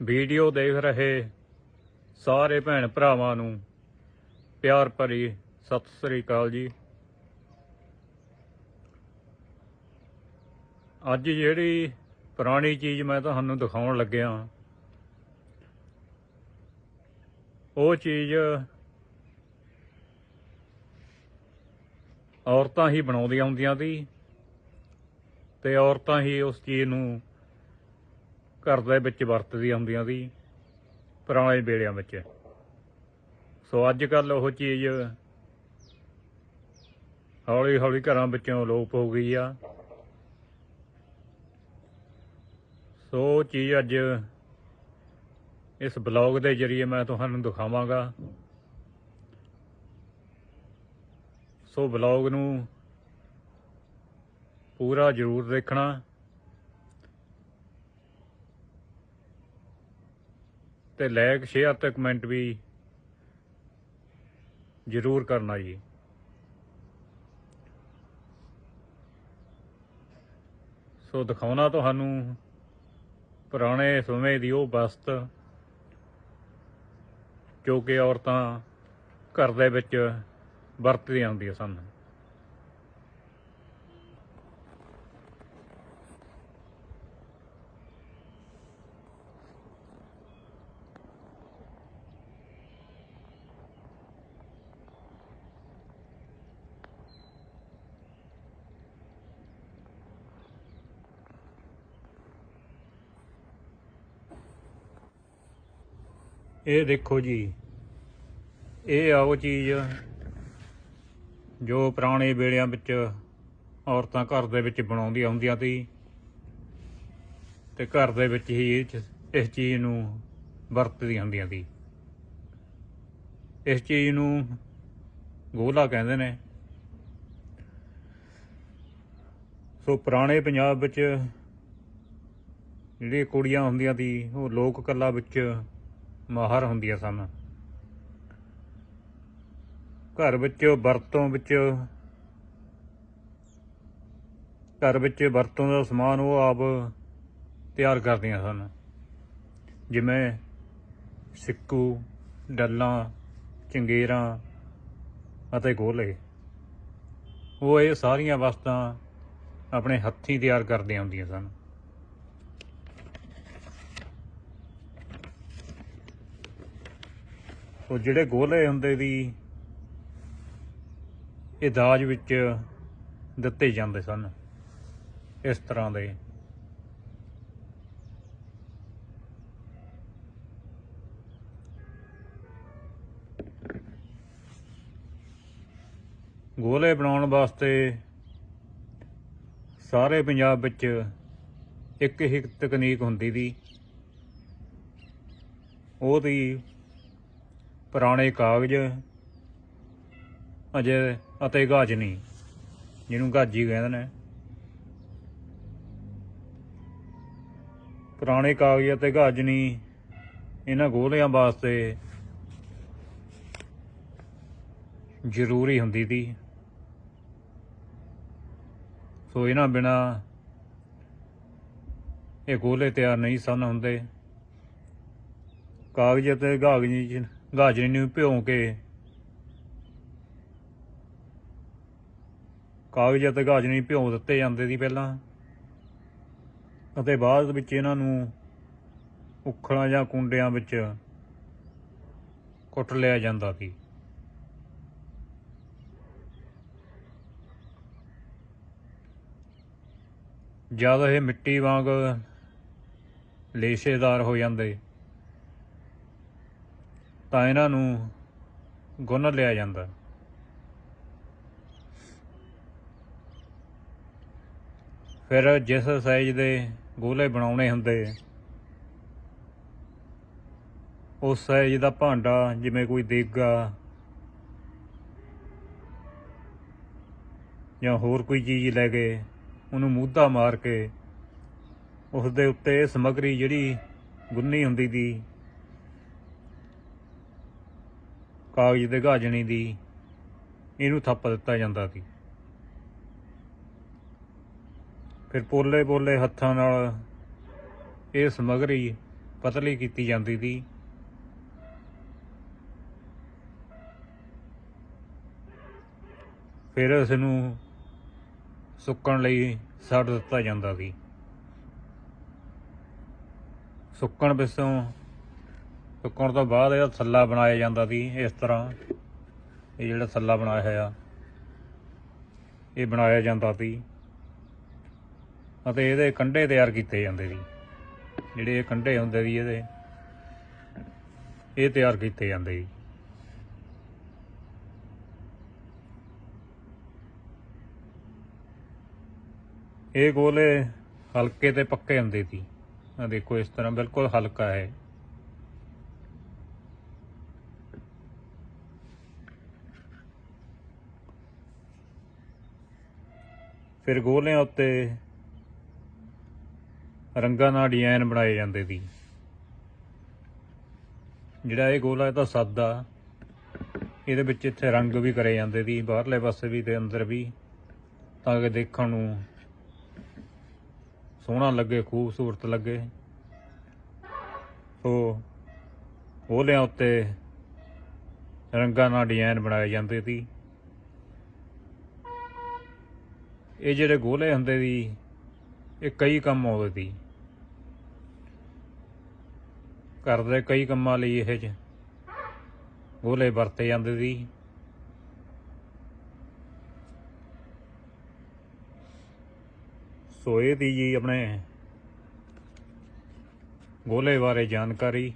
Video ਦੇਖ ਰਹੇ ਸਾਰੇ ਭੈਣ ਭਰਾਵਾਂ ਨੂੰ ਪਿਆਰ ਭਰੀ ਸਤਿ ਸ੍ਰੀ ਅਕਾਲ ਜੀ। ਅੱਜ ਜਿਹੜੀ ਪੁਰਾਣੀ ਚੀਜ਼ ਮੈਂ ਤੁਹਾਨੂੰ ਦਿਖਾਉਣ ਲੱਗਿਆ, ਉਹ ਚੀਜ਼ ਔਰਤਾਂ ਹੀ ਬਣਾਉਂਦੀਆਂ ਹੁੰਦੀਆਂ ਸੀ ਤੇ ਔਰਤਾਂ ਹੀ ਉਸ ਚੀਜ਼ ਨੂੰ ਘਰ ਦੇ ਵਿੱਚ ਵਰਤਦੀਆਂ ਹੁੰਦੀਆਂ ਸੀ ਪੁਰਾਣੇ ਵੇਲਿਆਂ ਵਿੱਚ। ਸੋ ਅੱਜ ਕੱਲ ਉਹ ਚੀਜ਼ ਹੌਲੀ ਹੌਲੀ ਘਰਾਂ ਵਿੱਚੋਂ ਲੋਪ ਹੋ ਗਈ ਆ। ਸੋ ਉਹ ਚੀਜ਼ ਅੱਜ ਇਸ ਬਲੌਗ ਦੇ ਜ਼ਰੀਏ ਮੈਂ ਤੁਹਾਨੂੰ ਦਿਖਾਵਾਂਗਾ। ਸੋ ਬਲੌਗ ਨੂੰ ਪੂਰਾ ਜ਼ਰੂਰ ਦੇਖਣਾ। ਤੇ ਲਾਈਕ ਸ਼ੇਅਰ ਤੇ ਕਮੈਂਟ ਵੀ ਜ਼ਰੂਰ ਕਰਨਾ ਜੀ। ਸੋ ਦਿਖਾਉਣਾ ਤੁਹਾਨੂੰ ਪੁਰਾਣੇ ਸਮੇਂ ਦੀ ਉਹ ਵਸਤ ਜੋ ਕਿ ਔਰਤਾਂ ਘਰ ਦੇ ਵਿੱਚ ਵਰਤਦੀਆਂ ਹੁੰਦੀਆਂ ਸਨ। ਇਹ ਦੇਖੋ ਜੀ, ਇਹ ਆ ਉਹ ਚੀਜ਼ ਜੋ ਪੁਰਾਣੇ ਵੇਲਿਆਂ ਵਿੱਚ ਔਰਤਾਂ ਘਰ ਦੇ ਵਿੱਚ ਬਣਾਉਂਦੀਆਂ ਹੁੰਦੀਆਂ ਸੀ ਤੇ ਘਰ ਦੇ ਵਿੱਚ ਹੀ ਇਸ ਚੀਜ਼ ਨੂੰ ਵਰਤਦੀਆਂ ਹੁੰਦੀਆਂ ਸੀ। ਇਸ ਚੀਜ਼ ਨੂੰ ਗੋਲਾ ਕਹਿੰਦੇ ਨੇ। ਸੋ ਪੁਰਾਣੇ ਪੰਜਾਬ ਵਿੱਚ ਜਿਹੜੀਆਂ ਕੁੜੀਆਂ ਹੁੰਦੀਆਂ ਸੀ, ਉਹ ਲੋਕ ਕਲਾ ਵਿੱਚ ਮਾਹਰ ਹੁੰਦੀਆਂ ਸਨ। ਘਰ ਵਿੱਚ ਵਰਤੋਂ ਵਿੱਚ, ਘਰ ਵਿੱਚ ਵਰਤੋਂ ਦਾ ਸਮਾਨ ਉਹ ਆਪ ਤਿਆਰ ਕਰਦੀਆਂ ਸਨ। ਜਿਵੇਂ ਸਿੱਕੂ, ਡੱਲਾਂ, ਚੰਗੇਰਾਂ ਅਤੇ ਗੋਲੇ। ਉਹ ਇਹ ਸਾਰੀਆਂ ਵਸਤਾਂ ਆਪਣੇ ਹੱਥੀਂ ਤਿਆਰ ਕਰਦੀਆਂ ਹੁੰਦੀਆਂ ਸਨ। ਸੋ ਜਿਹੜੇ ਗੋਲੇ ਹੁੰਦੇ ਦੀ, ਇਹ ਦਾਜ ਵਿੱਚ ਦਿੱਤੇ ਜਾਂਦੇ ਸਨ। ਇਸ ਤਰ੍ਹਾਂ ਦੇ। ਗੋਲੇ ਬਣਾਉਣ ਵਾਸਤੇ ਸਾਰੇ ਪੰਜਾਬ ਵਿੱਚ ਇੱਕ ਹੀ ਤਕਨੀਕ ਹੁੰਦੀ ਦੀ। ਉਹਦੀ ਪੁਰਾਣੇ ਕਾਗਜ਼, ਅਜੇ ਅਤੇ ਗਾਜਨੀ ਜਿਹਨੂੰ ਗਾਜੀ ਕਹਿੰਦੇ ਨੇ। ਪੁਰਾਣੇ ਕਾਗਜ਼ ਅਤੇ ਗਾਜਨੀ ਇਹਨਾਂ ਗੋਲਿਆਂ ਵਾਸਤੇ ਜ਼ਰੂਰੀ ਹੁੰਦੀ ਸੀ। ਸੋ ਇਹਨਾਂ ਬਿਨਾ ਇਹ ਗੋਲੇ ਤਿਆਰ ਨਹੀਂ ਸਨ ਹੁੰਦੇ। ਕਾਗਜ਼ ਅਤੇ ਗਾਗਨੀ ਚ ਗਾਜਰੀ ਨੂੰ ਭਿਉਂ ਕੇ। ਕਾਗਜ਼ ਅਤੇ ਗਾਜਰੀ ਭਿਉਂ ਦਿੱਤੇ ਜਾਂਦੇ ਸੀ ਪਹਿਲਾਂ। ਅਤੇ ਬਾਅਦ ਵਿੱਚ ਇਹਨਾਂ ਨੂੰ ਉਖਲਾਂ ਜਾਂ ਕੁੰਡਿਆਂ ਵਿੱਚ ਕੁੱਟ ਲਿਆ ਜਾਂਦਾ ਸੀ। ਜਦ ਇਹ ਮਿੱਟੀ ਵਾਂਗ ਲੇਸ਼ੇਦਾਰ ਹੋ ਜਾਂਦੇ ਤਾਂ ਇਹਨਾਂ ਨੂੰ ਗੁੰਨ ਲਿਆ ਜਾਂਦਾ। ਫਿਰ ਜਿਸ ਸਾਈਜ਼ ਦੇ ਗੋਲੇ ਬਣਾਉਣੇ ਹੁੰਦੇ, ਉਸ ਸਾਈਜ਼ ਦਾ ਭਾਂਡਾ ਜਿਵੇਂ ਕੋਈ ਦੇਗਾ ਜਾਂ ਹੋਰ ਕੋਈ ਚੀਜ਼ ਲੈ ਕੇ ਉਹਨੂੰ ਮੂਧਾ ਮਾਰ ਕੇ ਉਸ ਦੇ ਉੱਤੇ ਇਹ ਸਮੱਗਰੀ ਜਿਹੜੀ ਗੁੰਨੀ ਹੁੰਦੀ ਦੀ ਕਾਗਜ਼ ਦੇ ਗਾਜਣੀ ਦੀ ਇਹਨੂੰ ਥੱਪ ਦਿੱਤਾ ਜਾਂਦਾ ਸੀ। ਫਿਰ ਪੋਲੇ ਪੋਲੇ ਹੱਥਾਂ ਨਾਲ ਇਹ ਸਮਗਰੀ ਪਤਲੀ ਕੀਤੀ ਜਾਂਦੀ ਸੀ। ਫਿਰ ਇਸ ਨੂੰ ਸੁੱਕਣ ਲਈ ਛੱਡ ਦਿੱਤਾ ਜਾਂਦਾ ਸੀ। ਸੁੱਕਣ ਪਿੱਛੋਂ ਚੁੱਕਣ ਤੋਂ ਬਾਅਦ ਇਹਦਾ ਥੱਲਾ ਬਣਾਇਆ ਜਾਂਦਾ ਸੀ, ਇਸ ਤਰ੍ਹਾਂ। ਇਹ ਜਿਹੜਾ ਥੱਲਾ ਬਣਾਇਆ ਹੋਇਆ, ਇਹ ਬਣਾਇਆ ਜਾਂਦਾ ਸੀ। ਅਤੇ ਇਹਦੇ ਕੰਢੇ ਤਿਆਰ ਕੀਤੇ ਜਾਂਦੇ ਸੀ। ਜਿਹੜੇ ਇਹ ਕੰਢੇ ਹੁੰਦੇ ਸੀ ਇਹਦੇ, ਇਹ ਤਿਆਰ ਕੀਤੇ ਜਾਂਦੇ ਸੀ। ਇਹ ਗੋਲੇ ਹਲਕੇ ਤੇ ਪੱਕੇ ਹੁੰਦੇ ਸੀ। ਆ ਦੇਖੋ, ਇਸ ਤਰ੍ਹਾਂ ਬਿਲਕੁਲ ਹਲਕਾ ਹੈ। ਫਿਰ ਗੋਲਿਆਂ ਉੱਤੇ ਰੰਗਾਂ ਨਾਲ ਡਿਜ਼ਾਈਨ ਬਣਾਏ ਜਾਂਦੇ ਸੀ। ਜਿਹੜਾ ਇਹ ਗੋਲਾ ਇਹ ਤਾਂ ਸਾਦਾ ਇਹਦੇ ਵਿੱਚ ਇੱਥੇ ਰੰਗ ਵੀ ਕਰੇ ਜਾਂਦੇ ਸੀ, ਬਾਹਰਲੇ ਪਾਸੇ ਵੀ ਤੇ ਅੰਦਰ ਵੀ, ਤਾਂ ਕਿ ਦੇਖਣ ਨੂੰ ਸੋਹਣਾ ਲੱਗੇ, ਖੂਬਸੂਰਤ ਲੱਗੇ। ਸੋ ਗੋਲਿਆਂ ਉੱਤੇ ਰੰਗਾਂ ਨਾਲ ਡਿਜ਼ਾਈਨ ਬਣਾਏ ਜਾਂਦੇ ਸੀ। ਇਹ ਜਿਹੜੇ ਗੋਲੇ ਹੁੰਦੇ ਸੀ ਇਹ ਕਈ ਕੰਮ ਆਉਂਦੇ ਸੀ ਘਰ ਦੇ ਕਈ ਕੰਮਾਂ ਲਈ ਇਹ ਚ ਗੋਲੇ ਵਰਤੇ ਜਾਂਦੇ ਸੀ ਸੋ ਇਹ ਦੀ ਜੀ ਆਪਣੇ ਗੋਲੇ ਬਾਰੇ ਜਾਣਕਾਰੀ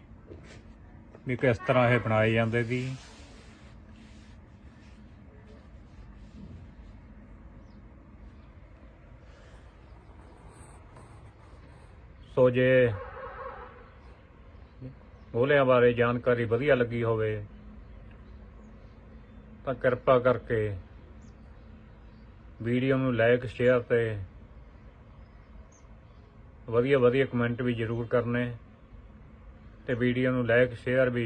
ਵੀ ਕਿਸ ਤਰ੍ਹਾਂ ਇਹ ਬਣਾਏ ਜਾਂਦੇ ਸੀ ਸੋ ਜੇ ਗੋਲਿਆਂ ਬਾਰੇ ਜਾਣਕਾਰੀ ਵਧੀਆ ਲੱਗੀ ਹੋਵੇ, ਤਾਂ ਕਿਰਪਾ ਕਰਕੇ ਵੀਡੀਓ ਨੂੰ ਲਾਈਕ ਸ਼ੇਅਰ ਤੇ ਵਧੀਆ ਵਧੀਆ ਕਮੈਂਟ ਵੀ ਜ਼ਰੂਰ ਕਰਨੇ ਤੇ ਵੀਡੀਓ ਨੂੰ ਲਾਈਕ ਸ਼ੇਅਰ ਵੀ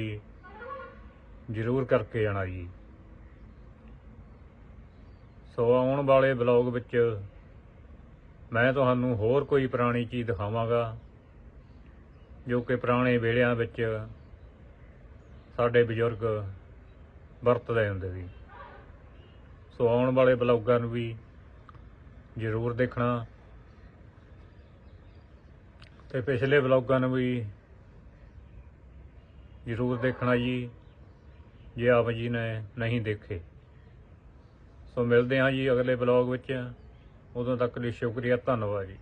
ਜ਼ਰੂਰ ਕਰਕੇ ਜਾਣਾ ਜੀ। ਸੋ ਆਉਣ ਵਾਲੇ ਬਲੌਗ ਵਿੱਚ ਮੈਂ ਤੁਹਾਨੂੰ ਹੋਰ ਕੋਈ ਪੁਰਾਣੀ ਚੀਜ਼ ਦਿਖਾਵਾਂਗਾ ਜੋ ਕਿ ਪੁਰਾਣੇ ਵੇਲਿਆਂ ਵਿੱਚ ਸਾਡੇ ਬਜ਼ੁਰਗ ਵਰਤਦੇ ਹੁੰਦੇ ਸੀ। ਸੋ ਆਉਣ ਵਾਲੇ ਬਲੌਗਾਂ ਨੂੰ ਵੀ ਜ਼ਰੂਰ ਦੇਖਣਾ ਤੇ ਪਿਛਲੇ ਬਲੌਗਾਂ ਨੂੰ ਵੀ ਜ਼ਰੂਰ ਦੇਖਣਾ ਜੀ, ਜੇ ਆਪ ਜੀ ਨੇ ਨਹੀਂ ਦੇਖੇ। ਸੋ ਮਿਲਦੇ ਹਾਂ ਜੀ ਅਗਲੇ ਬਲੌਗ ਵਿੱਚ। ਉਦੋਂ ਤੱਕ ਲਈ ਸ਼ੁਕਰੀਆ ਧੰਨਵਾਦ ਜੀ।